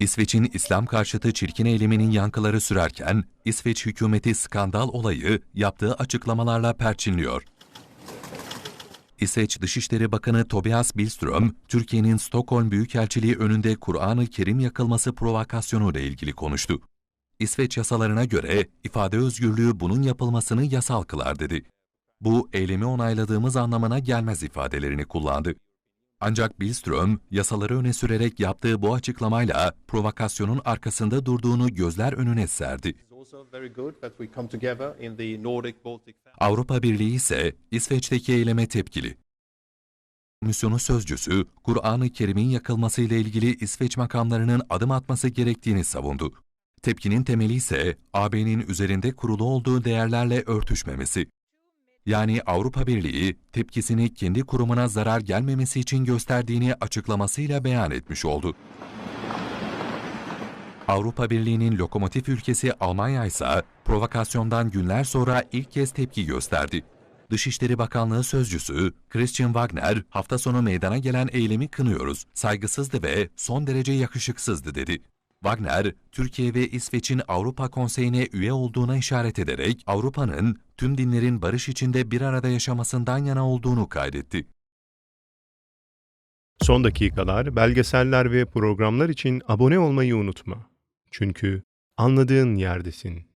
İsveç'in İslam karşıtı çirkin eyleminin yankıları sürerken, İsveç hükümeti skandal olayı yaptığı açıklamalarla perçinliyor. İsveç Dışişleri Bakanı Tobias Billström, Türkiye'nin Stockholm Büyükelçiliği önünde Kur'an-ı Kerim yakılması provokasyonu ile ilgili konuştu. İsveç yasalarına göre ifade özgürlüğü bunun yapılmasını yasal kılar dedi. Bu eylemi onayladığımız anlamına gelmez ifadelerini kullandı. Ancak Billström, yasaları öne sürerek yaptığı bu açıklamayla provokasyonun arkasında durduğunu gözler önüne serdi. Avrupa Birliği ise İsveç'teki eyleme tepkili. Komisyonu sözcüsü, Kur'an-ı Kerim'in yakılmasıyla ilgili İsveç makamlarının adım atması gerektiğini savundu. Tepkinin temeli ise AB'nin üzerinde kurulu olduğu değerlerle örtüşmemesi. Yani Avrupa Birliği tepkisini kendi kurumuna zarar gelmemesi için gösterdiğini açıklamasıyla beyan etmiş oldu. Avrupa Birliği'nin lokomotif ülkesi Almanya ise provokasyondan günler sonra ilk kez tepki gösterdi. Dışişleri Bakanlığı sözcüsü Christian Wagner hafta sonu meydana gelen eylemi kınıyoruz, saygısızdı ve son derece yakışıksızdı dedi. Wagner, Türkiye ve İsveç'in Avrupa Konseyi'ne üye olduğuna işaret ederek Avrupa'nın tüm dinlerin barış içinde bir arada yaşamasından yana olduğunu kaydetti. Son dakikalar, belgeseller ve programlar için abone olmayı unutma. Çünkü anladığın yerdesin.